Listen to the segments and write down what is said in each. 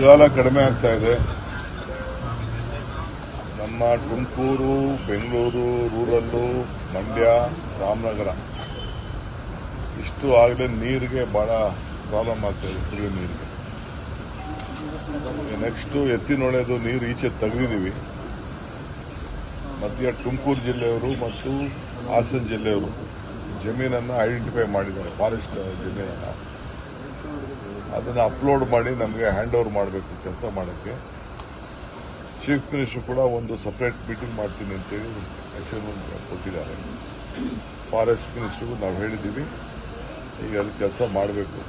ಮಳೆಗಾಲ ಕಡಿಮೆ ಆಗ್ತಾ ಇದೆ. ನಮ್ಮ ತುಮಕೂರು, ಬೆಂಗಳೂರು, ರೂರಲ್ಲು, ಮಂಡ್ಯ, ರಾಮನಗರ. ಇಷ್ಟು ಆಗಲೇ ನೀರಿಗೆ ಭಾಳ ಪ್ರಾಬ್ಲಮ್ ಆಗ್ತಾ ಇದೆ, ಕುಡಿಯೋ ನೀರಿಗೆ. ನೆಕ್ಸ್ಟು ಎತ್ತಿನೊಳೆದು ನೀರು ಈಚೆ ತೆಗೆದಿದ್ದೀವಿ. ಮಧ್ಯ ತುಮಕೂರು ಜಿಲ್ಲೆಯವರು ಮತ್ತು ಹಾಸನ ಜಿಲ್ಲೆಯವರು ಜಮೀನನ್ನು ಐಡೆಂಟಿಫೈ ಮಾಡಿದ್ದಾರೆ ಫಾರೆಸ್ಟ್ ಜಮೀನನ್ನು ಅದನ್ನು ಅಪ್ಲೋಡ್ ಮಾಡಿ ನಮಗೆ ಹ್ಯಾಂಡ್ ಓವರ್ ಮಾಡಬೇಕು ಕೆಲಸ ಮಾಡೋಕ್ಕೆ. ಚೀಫ್ ಮಿನಿಸ್ಟರ್ ಕೂಡ ಒಂದು ಸಪ್ರೇಟ್ ಮೀಟಿಂಗ್ ಮಾಡ್ತೀನಿ ಅಂತೇಳಿ ಆಕ್ಷನ್ ಕೊಟ್ಟಿದ್ದಾರೆ. ಫಾರೆಸ್ಟ್ ಮಿನಿಸ್ಟ್ರಿಗೂ ನಾವು ಹೇಳಿದ್ದೀವಿ. ಈಗ ಅದು ಕೆಲಸ ಮಾಡಬೇಕು.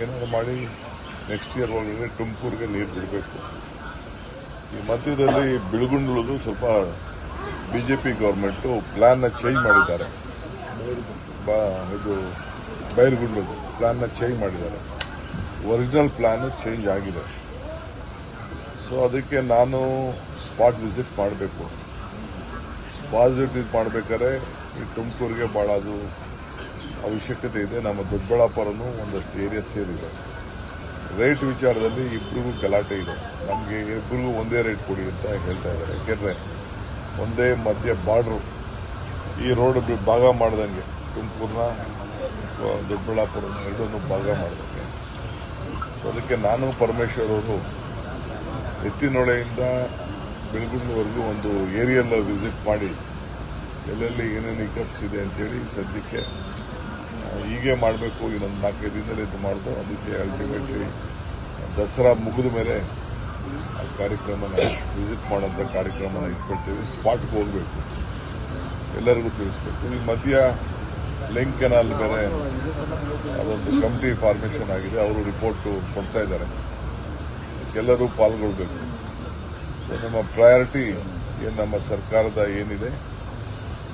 ಏನಾದ್ರು ಮಾಡಿ ನೆಕ್ಸ್ಟ್ ಇಯರ್ ಒಳಗಡೆ ತುಮಕೂರಿಗೆ ನೀರು ಬಿಡಬೇಕು. ಈ ಮಧ್ಯದಲ್ಲಿ ಬಿಳುಗುಂಡ್ಲದು ಸ್ವಲ್ಪ ಬಿ ಜೆ ಪಿ ಗೌರ್ಮೆಂಟು ಪ್ಲ್ಯಾನ್ನ ಚೇಂಜ್ ಮಾಡಿದ್ದಾರೆ. ಬಾ ಇದು ಬೈಲ್ಗುಂಡ್ಲದು ಪ್ಲ್ಯಾನ್ನ ಚೇಂಜ್ ಮಾಡಿದ್ದಾರೆ. ಒರಿಜಿನಲ್ ಪ್ಲ್ಯಾನ್ ಚೇಂಜ್ ಆಗಿದೆ. ಸೊ ಅದಕ್ಕೆ ನಾನು ಸ್ಪಾಟ್ ವಿಸಿಟ್ ಮಾಡಬೇಕು. ಸ್ಪಾಟ್ ವಿಸಿಟ್ ಮಾಡಬೇಕಾದ್ರೆ ಈ ತುಮಕೂರಿಗೆ ಭಾಳ ಅದು ಅವಶ್ಯಕತೆ ಇದೆ. ನಮ್ಮ ದೊಡ್ಡಬಳ್ಳಾಪುರನು ಒಂದಷ್ಟು ಏರಿಯಾ ಸೇರಿದೆ. ರೇಟ್ ವಿಚಾರದಲ್ಲಿ ಇಬ್ಬರಿಗೂ ಗಲಾಟೆ ಇದೆ. ನಮಗೆ ಇಬ್ಬರಿಗೂ ಒಂದೇ ರೇಟ್ ಕೊಡಿ ಅಂತ ಹೇಳ್ತಾ ಇದ್ದಾರೆ. ಯಾಕೆಂದರೆ ಒಂದೇ ಮಧ್ಯ ಬಾರ್ಡ್ರು ಈ ರೋಡ್ ಭಾಗ ಮಾಡ್ದಂಗೆ ತುಮಕೂರನ್ನ ದೊಡ್ಡಬಳ್ಳಾಪುರನ ಎರಡನ್ನೂ ಭಾಗ ಮಾಡ್ದಂಗೆ. ಸೊ ಅದಕ್ಕೆ ನಾನು ಪರಮೇಶ್ವರ್ ಅವರು ಎತ್ತಿನೊಳೆಯಿಂದ ಬೆಳಗುಂಡವರೆಗೂ ಒಂದು ಏರಿಯಲ್ಲ ವಿಸಿಟ್ ಮಾಡಿ ಎಲ್ಲೆಲ್ಲಿ ಏನೇನು ಇಕಪ್ಸ್ ಇದೆ ಅಂತೇಳಿ ಸದ್ಯಕ್ಕೆ ಹೀಗೆ ಮಾಡಬೇಕು. ಇನ್ನೊಂದು ನಾಲ್ಕೈದು ದಿನದಲ್ಲಿ ಇದು ಮಾಡಿದ್ರು ಅದಕ್ಕೆ ಅಲ್ಟಿಮೇಟ್ಲಿ ದಸರಾ ಮುಗಿದ ಮೇಲೆ ಆ ಕಾರ್ಯಕ್ರಮನ ವಿಸಿಟ್ ಮಾಡೋಂಥ ಕಾರ್ಯಕ್ರಮನ ಇಟ್ಕೊಳ್ತೀವಿ. ಸ್ಪಾಟ್ಗೆ ಹೋಗಬೇಕು. ಎಲ್ಲರಿಗೂ ತಿಳಿಸ್ಬೇಕು. ಈ ಮಧ್ಯ ಲಿಂಕ್ ಕೆನಾಲ್ ಬೇರೆ ಕಮಿಟಿ ಫಾರ್ಮೇಷನ್ ಆಗಿದೆ ಅವರು ರಿಪೋರ್ಟು ಕೊಡ್ತಾ ಇದ್ದಾರೆ. ಎಲ್ಲರೂ ಪಾಲ್ಗೊಳ್ಬೇಕು. ನಮ್ಮ ಪ್ರಯಾರಿಟಿ ಏನು ನಮ್ಮ ಸರ್ಕಾರದ ಏನಿದೆ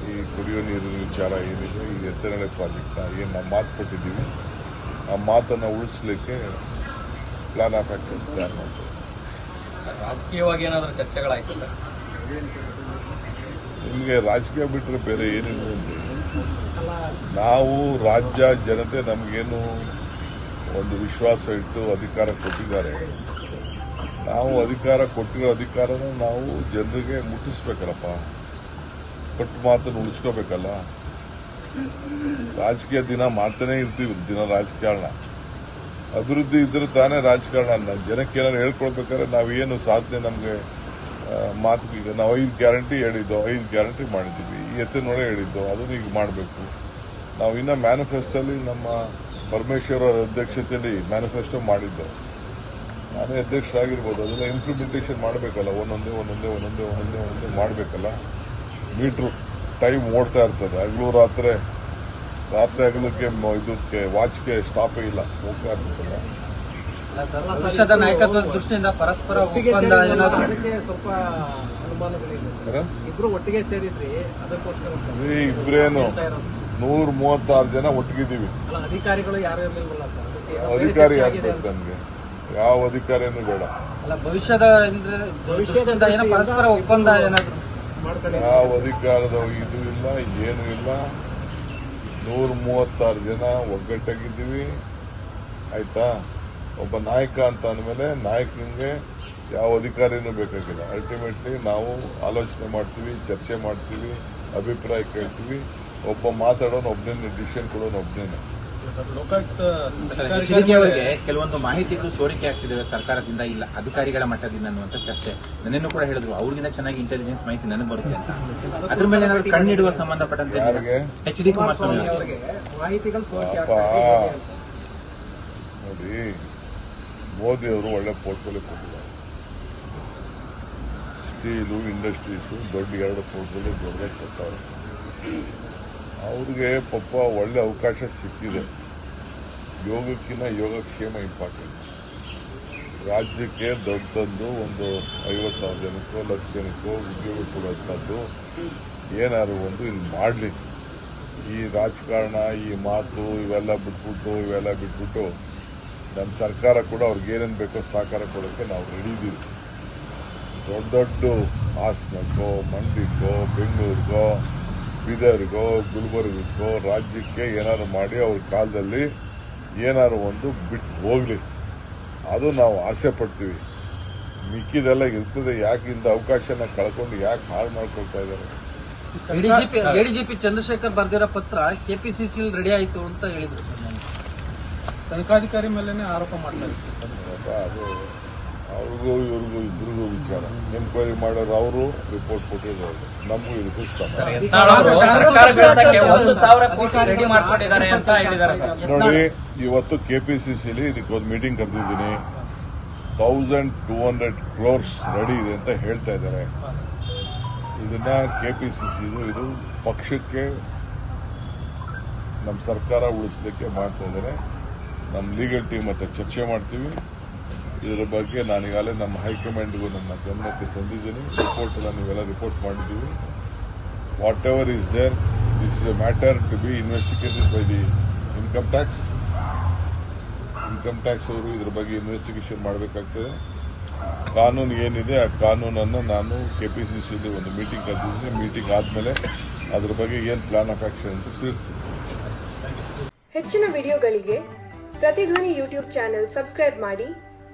ಈ ಕುಡಿಯೋ ನೀರಿನ ವಿಚಾರ ಏನಿದೆ ಈ ಎತ್ತನಳೆ ಪ್ರಾಜೆಕ್ಟ್ನ ಏನು ನಾವು ಮಾತು ಕೊಟ್ಟಿದ್ದೀವಿ ಆ ಮಾತನ್ನು ಉಳಿಸ್ಲಿಕ್ಕೆ ಪ್ಲಾನ್ ಆಫ್ ಆಕ್ಷನ್ ತಯಾರು ಮಾಡ್ತೀವಿ. ರಾಜಕೀಯವಾಗಿ ಏನಾದರೂ ಚರ್ಚೆಗಳಾಯ್ತು ನಿಮಗೆ ರಾಜಕೀಯ ಬಿಟ್ಟರೆ ಬೇರೆ ಏನಿಲ್ಲ ಅಂದ್ರೆ ನಾವು ರಾಜ್ಯ ಜನತೆ ನಮಗೇನು ಒಂದು ವಿಶ್ವಾಸ ಇಟ್ಟು ಅಧಿಕಾರ ಕೊಟ್ಟಿದ್ದಾರೆ. ನಾವು ಅಧಿಕಾರ ಕೊಟ್ಟಿರೋ ಅಧಿಕಾರನ ನಾವು ಜನರಿಗೆ ಮುಟ್ಟಿಸ್ಬೇಕಲ್ಲಪ್ಪ. ಕೊಟ್ಟು ಮಾತನ್ನು ಉಳಿಸ್ಕೋಬೇಕಲ್ಲ. ರಾಜಕೀಯ ದಿನ ಮಾಡ್ತಾನೆ ಇರ್ತೀವಿ, ದಿನ ರಾಜಕಾರಣ. ಅಭಿವೃದ್ಧಿ ಇದ್ರೆ ತಾನೇ ರಾಜಕಾರಣ ಅಲ್ಲ ಜನಕ್ಕೆ ಏನಾದ್ರು ಹೇಳ್ಕೊಳ್ಬೇಕಾದ್ರೆ ನಾವೇನು ಸಾಧನೆ ನಮಗೆ ಮಾತು ಈಗ ನಾವು ಐದು ಗ್ಯಾರಂಟಿ ಹೇಳಿದ್ದೋ, ಐದು ಗ್ಯಾರಂಟಿ ಮಾಡಿದ್ದೀವಿ. ಎತ್ತಿನೊಳೆ ಹೇಳಿದ್ದು ಅದನ್ನು ಈಗ ಮಾಡಬೇಕು. ನಾವು ಇನ್ನೂ ಮ್ಯಾನಿಫೆಸ್ಟೋಲ್ಲಿ ನಮ್ಮ ಪರಮೇಶ್ವರ ಅಧ್ಯಕ್ಷತೆಯಲ್ಲಿ ಮ್ಯಾನಿಫೆಸ್ಟೋ ಮಾಡಿದ್ದು. ನಾನೇ ಅಧ್ಯಕ್ಷರಾಗಿರ್ಬೋದು ಅದನ್ನ ಇಂಪ್ಲಿಮೆಂಟೇಷನ್ ಮಾಡಬೇಕಲ್ಲ ಒಂದೊಂದೇ ಒಂದೊಂದೇ ಒಂದೊಂದೇ ಒಂದೊಂದೇ ಒಂದೊಂದೇ ಮಾಡಬೇಕಲ್ಲ. ಮೀಟ್ರು ಟೈಮ್ ಓಡ್ತಾ ಇರ್ತದೆ. ಹಗಲು ರಾತ್ರಿ ರಾತ್ರಿ ಹಗಲಕ್ಕೆ ಇದಕ್ಕೆ ವಾಚ್ಗೆ ಸ್ಟಾಪೇ ಇಲ್ಲ ಹೋಗ್ತಾ ಇರ್ತದಲ್ಲ ಪಕ್ಷದ ನಾಯಕತ್ವದ ದೃಷ್ಟಿಯಿಂದ ಪರಸ್ಪರ ಒಪ್ಪಂದ ಏನಾದರೂ ಅದಕ್ಕೆ ಸ್ವಲ್ಪ ಸರ? ಇಬ್ರು ಒಟ್ಟಿಗೆ ಸೇರಿದ್ರಿ ಅದಕ್ಕೋಸ್ಕರ ಇಬ್ರೇನು. ನೂರ ಮೂವತ್ತಾರು ಜನ ಒಟ್ಟಿಗಿದ್ದೀವಿ. ಅಲ್ಲ ಅಧಿಕಾರಿಗಳು ಯಾರು ಇರ್ಲಿಲ್ವಲ್ಲ ಸರ್? ಅಧಿಕಾರಿ ಆಗ್ಬೇಕು ನನ್ಗೆ ಯಾವ ಅಧಿಕಾರಿನೂ ಬೇಡ. ಅಲ್ಲ ಭವಿಷ್ಯದ ಭವಿಷ್ಯದಿಂದ ಏನೋ ಪರಸ್ಪರ ಒಪ್ಪಂದ ಏನಾದ್ರು ಯಾವ ಅಧಿಕಾರದ ಇದು ಇಲ್ಲ ಏನು ಇಲ್ಲ. ನೂರ ಮೂವತ್ತಾರು ಜನ ಒಗ್ಗಟ್ಟಾಗಿದ್ದೀವಿ. ಆಯ್ತಾ? ಒಬ್ಬ ನಾಯಕ ಅಂತ ಅಂದಮೇಲೆ ನಾಯಕನಿಗೆ ಯಾವ ಅಧಿಕಾರಿನೂ ಬೇಕಾಗಿಲ್ಲ. ಅಲ್ಟಿಮೇಟ್ಲಿ ನಾವು ಆಲೋಚನೆ ಮಾಡ್ತೀವಿ ಚರ್ಚೆ ಮಾಡ್ತೀವಿ ಅಭಿಪ್ರಾಯ ಕೇಳ್ತೀವಿ. ಒಬ್ಬ ಮಾತಾಡೋನು ಒಬ್ಬನೇ ಡಿಸಿಷನ್ ಕೊಡೋನು ಒಬ್ಬನೇ ಅವರಿಗೆ ಕೆಲವೊಂದು ಮಾಹಿತಿಗಳು ಸೋರಿಕೆ ಆಗ್ತಿದ್ದಾವೆ ಸರ್ಕಾರದಿಂದ ಇಲ್ಲ ಅಧಿಕಾರಿಗಳ ಮಟ್ಟದಿಂದ ಅನ್ನುವಂತ ಚರ್ಚೆ. ನನ್ನೇನು ಕೂಡ ಹೇಳಿದ್ರು ಅವ್ರಿಗಿಂತ ಚೆನ್ನಾಗಿ ಇಂಟೆಲಿಜೆನ್ಸ್ ಮಾಹಿತಿ ನನಗೆ ಬರುತ್ತೆ ಅಂತ. ಅದ್ರ ಮೇಲೆ ಏನಾದ್ರು ಕಣ್ಣಿಡುವ ಸಂಬಂಧಪಟ್ಟಂತೆ ಎಚ್ ಡಿ ಕುಮಾರಸ್ವಾಮಿ. ನೋಡಿ ಮೋದಿ ಅವರು ಒಳ್ಳೆ ಪೋರ್ಟ್ಫೋಲಿಯೋ ಕೊಟ್ಟಿದ್ದಾರೆ. ಸ್ಟೀಲು ಇಂಡಸ್ಟ್ರೀಸು ದೊಡ್ಡ ಎರಡು ಪೋರ್ಟ್ಫೋಲಿಯೋ ದೊಡ್ಡದಾಗಿ ಕೊಡ್ತಾರೆ ಅವ್ರಿಗೆ ಪಾಪ ಒಳ್ಳೆ ಅವಕಾಶ ಸಿಕ್ಕಿದೆ. ಯೋಗಕ್ಕಿಂತ ಯೋಗಕ್ಷೇಮ ಇಂಪಾರ್ಟೆಂಟ್ ರಾಜ್ಯಕ್ಕೆ ದೊಡ್ಡದೊಂದು ಒಂದು ಐವತ್ತು ಸಾವಿರ ಜನಕ್ಕೋ, ಲಕ್ಷ ಜನಕ್ಕೋ ಉದ್ಯೋಗ ಕೊಡುವಂಥದ್ದು ಏನಾದ್ರು ಒಂದು ಇಲ್ಲಿ ಮಾಡಲಿ. ಈ ರಾಜಕಾರಣ, ಈ ಮಾತು ಇವೆಲ್ಲ ಬಿಟ್ಬಿಟ್ಟು ಇವೆಲ್ಲ ಬಿಟ್ಬಿಟ್ಟು ನಮ್ಮ ಸರ್ಕಾರ ಕೂಡ ಅವ್ರಿಗೆ ಏನೇನು ಬೇಕೋ ಸಹಕಾರ ಕೊಡೋಕ್ಕೆ ನಾವು ರೆಡಿ ದೊಡ್ಡ ದೊಡ್ಡ ಹಾಸನಕ್ಕೋ ಮಂಡ್ಯಕ್ಕೋ ಬೆಂಗಳೂರಿಗೋ ಬೀದರ್ಗೋ ಗುಲ್ಬರ್ಗಕ್ಕೋ ರಾಜ್ಯಕ್ಕೆ ಏನಾದ್ರು ಮಾಡಿ ಅವ್ರ ಕಾಲದಲ್ಲಿ ಏನಾದ್ರು ಒಂದು ಬಿಟ್ಟು ಹೋಗಲಿ. ಅದು ನಾವು ಆಸೆ ಪಡ್ತೀವಿ. ಮಿಕ್ಕಿದೆಲ್ಲ ಇರ್ತದೆ ಯಾಕೆ ಇಂಥ ಅವಕಾಶನ ಕಳ್ಕೊಂಡು ಯಾಕೆ ಹಾಳು ಮಾಡ್ಕೊಳ್ತಾ ಇದ್ದಾರೆ? ಎಡಿಜಿಪಿ ಚಂದ್ರಶೇಖರ್ ಬರ್ದಿರೋ ಪತ್ರ ಕೆಪಿಸಿಸಿ ರೆಡಿ ಆಯ್ತು ಅಂತ ಹೇಳಿದ್ರು. ತನಿಖಾಧಿಕಾರಿ ಮೇಲೆ ಆರೋಪ ಮಾಡ್ತಾ ಇದ್ದಾರೆ. ಅದು ಅವ್ರಿಗೂ ಇವ್ರಿಗೂ ಇಬ್ರಿಗೂ ವಿಚಾರ. ಎನ್ಕ್ವೈರಿ ಮಾಡೋರು ಅವರು ರಿಪೋರ್ಟ್ ಕೊಟ್ಟಿದ್ದಾರೆ ನಮಗೂ ಇದಕ್ಕೂ ನೋಡಿ ಇವತ್ತು ಅವರು ಸರ್ಕಾರ ಸಿ ಸಿ ಸಾವಿರ ಕೋಟಿ ರೆಡಿ ಮಾಡ್ಕೊಂಡಿದ್ದಾರೆ ಅಂತ ಹೇಳಿದ್ದಾರೆ ಸರ್. ನೋಡಿ ಇವತ್ತು ಕೆಪಿಸಿಸಿಲಿ ಇದಕ್ಕೊಂದು meeting ಕರೆದಿದ್ದೀನಿ. Thousand two hundred crores ready ಇದೆ ಅಂತ ಹೇಳ್ತಾ ಇದ್ದಾರೆ. ಇದನ್ನ ಕೆಪಿಸಿಸಿ ಇದು ಪಕ್ಷಕ್ಕೆ ನಮ್ಮ ಸರ್ಕಾರ ಉಳಿಸಲಿಕ್ಕೆ ಮಾಡ್ತಾ ಇದ್ದಾರೆ. ನಮ್ಮ ಲೀಗಲ್ ಟೀಮ್ ಹತ್ರ ಚರ್ಚೆ ಮಾಡ್ತೀವಿ. ಇದರ ಬಗ್ಗೆ ನಾನು ಈಗಾಗಲೇ ನಮ್ಮ ಹೈಕಮಾಂಡ್ಗೂ ನನ್ನ ಗಮನಕ್ಕೆ ತಂದಿದ್ದೀನಿ. ರಿಪೋರ್ಟ್ ಎಲ್ಲ ನೀವೆಲ್ಲ ರಿಪೋರ್ಟ್ ಮಾಡಿದ್ದೀವಿ whatever is there this is a matter to be investigated by the income tax income tax ಅವರು ಇದ್ರ ಬಗ್ಗೆ ಇನ್ವೆಸ್ಟಿಗೇಷನ್ ಮಾಡಬೇಕಾಗ್ತದೆ. ಕಾನೂನು ಏನಿದೆ, ಆ ಕಾನೂನನ್ನು ನಾನು ಕೆ ಪಿ ಸಿ ಸಿಲಿ ಒಂದು ಮೀಟಿಂಗ್ ಕರೆದಿದ್ದೀನಿ. ಮೀಟಿಂಗ್ ಆದಮೇಲೆ ಅದ್ರ ಬಗ್ಗೆ ಏನು ಪ್ಲಾನ್ ಆಫ್ ಆಕ್ಷನ್ ಅಂತ ತಿಳಿಸ್ತೀನಿ. ಹೆಚ್ಚಿನ ವಿಡಿಯೋಗಳಿಗೆ ಪ್ರತಿಧ್ವನಿ ಯೂಟ್ಯೂಬ್ ಚಾನೆಲ್ ಸಬ್ಸ್ಕ್ರೈಬ್ ಮಾಡಿ.